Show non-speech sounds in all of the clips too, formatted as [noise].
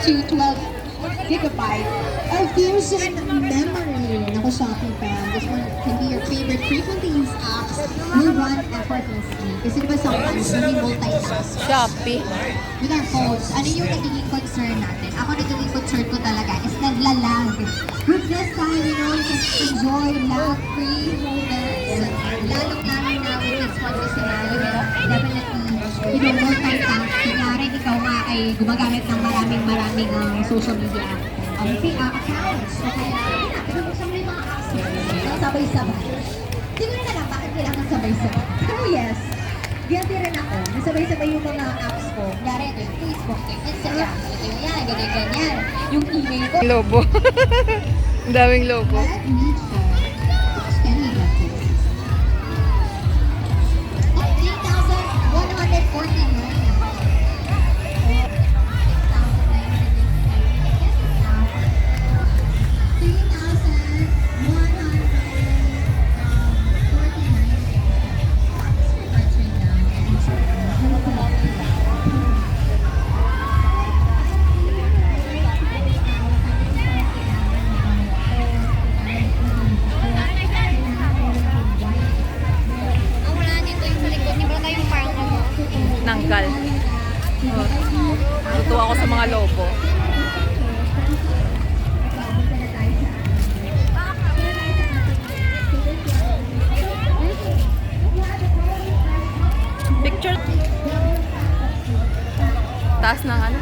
to 12 gigabyte of fusion memory. Naku, Shopee fam. This one can be your favorite frequently used apps will run effortlessly. Kasi diba sometimes hindi multitask Shopee. with our phones, ano yung nagiging concern natin? Ako nagiging concern ko talaga is naglalag. With this time, you know, you can enjoy lag-free moments. Lalong-lalo na with this one na, know, definitely, you know, multitask. Kunyari, ikaw nga ay gumagamit ng maraming-maraming um, social media um, uh, accounts. O kaya, yun na, pinabuksan mo yung mga mo. Nang sabay-sabay. Siguro na lang, bakit kailangan sabay-sabay? Pero yes, Guilty rin ako. Nasabay-sabay yung mga apps ko. Kunyari, ito yung Facebook, ito yung Instagram, ito yung yan, ganyan, ganyan. Yung email ko. Lobo. [laughs] Ang daming lobo. Let Nanggal. Oh. Tutuwa ako sa mga lobo. Picture. Taas ng ano?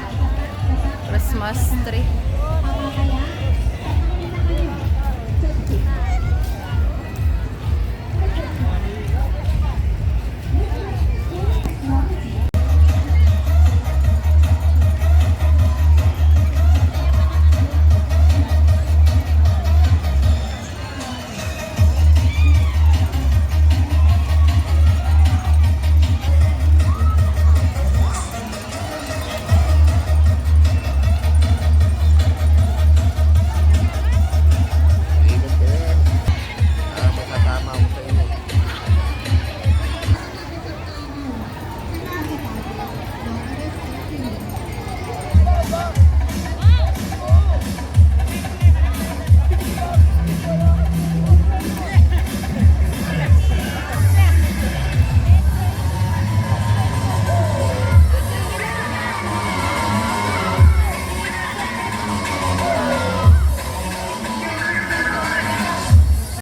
Christmas tree.